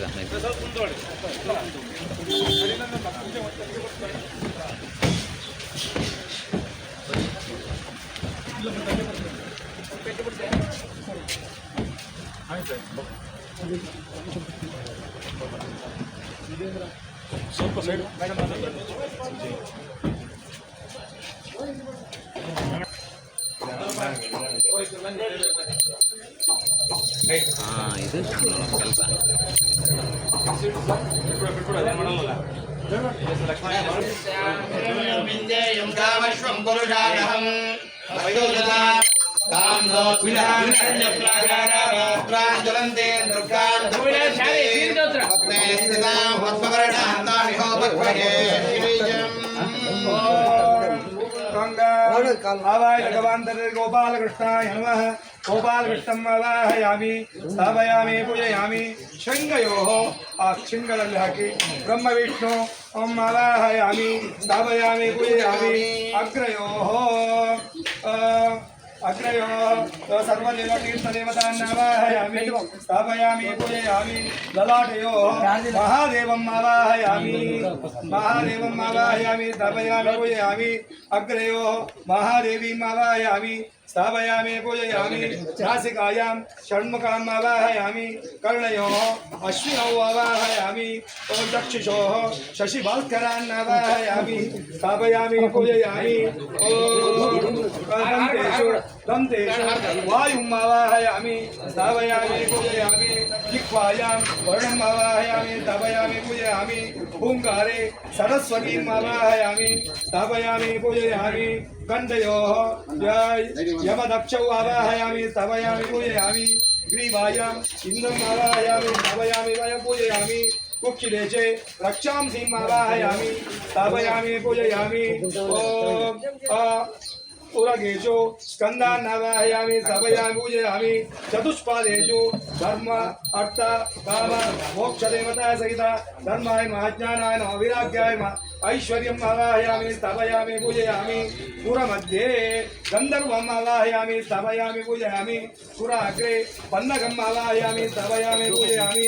ಇಟ್ಟಿದ ಹಾಂ ಇದು ಕೆಲಸ இது ஜலந்தே துர்கா தூயே ஸ்திதாம் பத்மவர்ணாந்தாமிஹோ பத்மயே भगवान्तरे गोपालकृष्णाय नमः। गोपालकृष्णम् अवाहयामि स्थापयामि, पूजयामि। शृङ्गयोः शृङ्गलल् हाकि ब्रह्मविष्णु ॐ अवाहयामि स्थापयामि, पूजयामि। अग्रयोः अग्रयोः सर्वदेवतीर्थदेवतान्नावाहयामि स्थापयामि पूजयामि ललाटयो महादेवम् आवाहयामि महादेवम् आवाहयामि स्थापयामि पूजयामि अग्रयो महादेवीम् आवाहयामि स्थापयामि, पूजयामि, नासिकायां षण्मुखाम् आवाहयामि, कर्णयोः अश्विनौ आवाहयामि ॐ चक्षुषोः शशिभास्करान् आवाहयामि, स्थापयामि, पूजयामि। दन्तेषु वायुम् आवाहयामि, स्थापयामि, पूजयामि, जिह्वायां वर्णम् आवाहयामि, स्थापयामि, पूजयामि ओङ्कारे सरस्वतीम् आवाहयामि, स्थापयामि, पूजयामि, गन्धयोः य- यमदक्षौ आवाहयामि स्थापयामि पूजयामि। ग्रीवायाम्, इन्द्रम् आवाहयामि स्थापयामि वयं पूजयामि। कुक्षिदेशे रक्षांसीम् आवाहयामि चतुष्पादेषु धर्म, अर्थ, काम मोक्षदेवता सहित धर्माय महाज्ञानाय नमः। ऐश्वर्यम् आवाहयामि स्थापयामि पूजयामि। पुरमध्ये गन्धर्वम् आवाहयामि स्थापयामि पूजयामि। पुर अग्रे पन्नकम् आवाहयामि स्थापयामि पूजयामि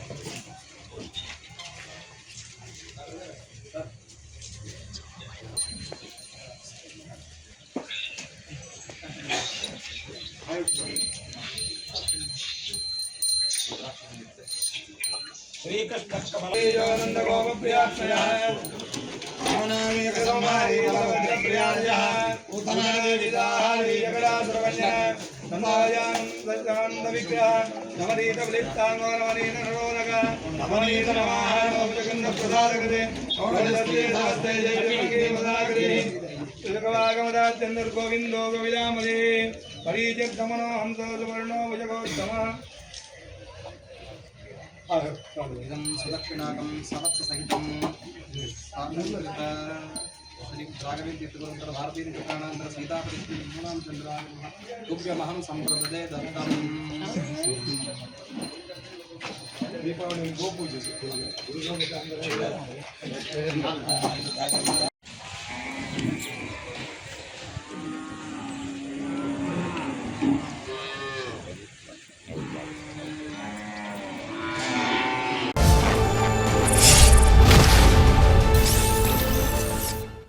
ಗೋವಿಂದೋ ಗೋವಿದಾಮದೇ ಪರೀಜಗಮನೋ ಹಂಸ ಸುವರ್ಣೋ ಭುಜಗೋತ್ತಮ ఇదం సుదక్షిణాకం సమత్స సహితం రాఘవేంద్ర భారతీయ కృతానంతర సీతాపతి మూలాం చంద్ర తుభ్యమహం సంప్రదే దత్తం దీపావళి గోపూజ